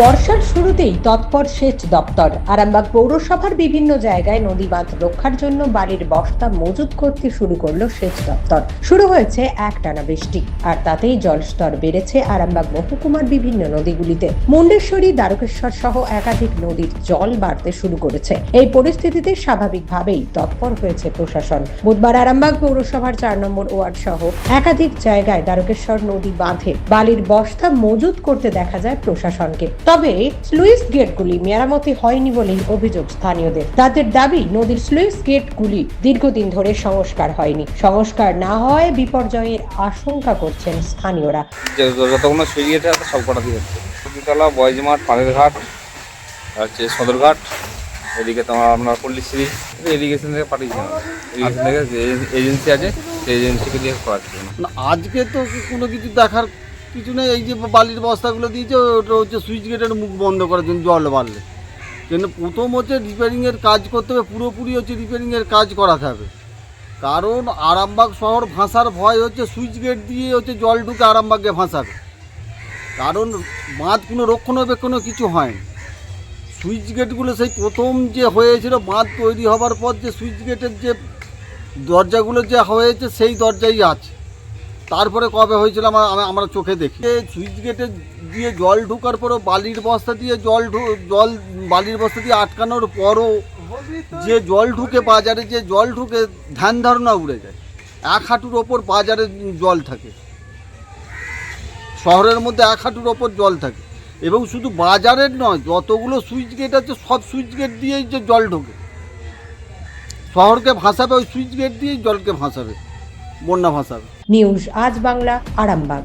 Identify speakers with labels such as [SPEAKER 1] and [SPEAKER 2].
[SPEAKER 1] বর্ষার শুরুতেই তৎপর সেচ দপ্তর। আরামবাগ পৌরসভার বিভিন্ন জায়গায় নদী বাঁধ রক্ষার জন্য বাড়ির বস্তা মজুত করতে শুরু করল সেচ দপ্তর। শুরু হয়েছে একটানা বৃষ্টি, আর তাতেই জলস্তর বেড়েছে আরামবাগ মহকুমার বিভিন্ন নদীগুলিতে। মুন্ডেশ্বরী, দ্বারকেশ্বর সহ একাধিক নদীর জল বাড়তে শুরু করেছে। এই পরিস্থিতিতে স্বাভাবিকভাবেই তৎপর হয়েছে প্রশাসন। বুধবার আরামবাগ পৌরসভার চার নম্বর ওয়ার্ড সহ একাধিক জায়গায় দ্বারকেশ্বর নদী বাঁধে বালির বস্তা মজুত করতে দেখা যায় প্রশাসনকে। তবে স্লুইস গেটগুলি মেরামতি হয়নি বলেই অভিযোগ স্থানীয়দের। তাদের দাবি নদীর স্লুইস গেটগুলি দীর্ঘদিন ধরে সংস্কার হয়নি। সংস্কার না হয় বিপর্যয়ের আশঙ্কা করছেন স্থানীয়রা।
[SPEAKER 2] যতগুলো সুইচ গেট আছে সব কটা দিয়ে হচ্ছে সবজিতলা বয়জমাঠ পানের ঘাট হচ্ছে সদরঘাট এদিকে তোমার আপনার পল্লীশ্রী এরিগেশন থেকে পাঠিয়েছি এরিগেশন থেকে এজেন্সি আছে সেই এজেন্সিকে দিয়ে করাচ্ছি।
[SPEAKER 3] আজকে তো কোনো কিছু দেখার কিছু নেই, এই যে বালির বস্তাগুলো দিয়েছে, ওটা হচ্ছে সুইচ গেটের মুখ বন্ধ করার জন্য জল বাড়লে। কিন্তু প্রথম হচ্ছে রিপেয়ারিংয়ের কাজ করতে হবে, পুরোপুরি হচ্ছে রিপেয়ারিংয়ের কাজ করাতে হবে। কারণ আরামবাগ শহর ভাসার ভয় হচ্ছে সুইচ গেট দিয়ে হচ্ছে জল ঢুকে আরামবাগে ভাসাবে। কারণ বাঁধ কোনো রক্ষণাবেক্ষণও কিছু হয়নি। সুইচ গেটগুলো সেই প্রথম যে হয়েছিল, বাঁধ তৈরি হবার পর যে সুইচ গেটের যে দরজাগুলো যে হয়েছে, সেই দরজাই আছে। তারপরে কবে হয়েছিল আমার আমরা চোখে দেখি। সুইচ গেটে দিয়ে জল ঢোকার পরও বালির বস্তা দিয়ে জল জল বালির বস্তা দিয়ে আটকানোর পরও যে জল ঢুকে বাজারে, যে জল ঢুকে ধ্যান ধারণা উড়ে যায়। এক হাঁটুর ওপর বাজারে জল থাকে। শহরের মধ্যে এক হাঁটুর ওপর জল থাকে। এবং শুধু বাজারের নয়, যতগুলো সুইচ গেট আছে, সব সুইচ গেট দিয়েই যে জল ঢোকে। শহরকে ভাসাবে, ওই সুইচ গেট দিয়েই জলকে ভাসাবে। বন্যা ভাসাবে
[SPEAKER 1] নিউজ আজ বাংলা আরামবাগ।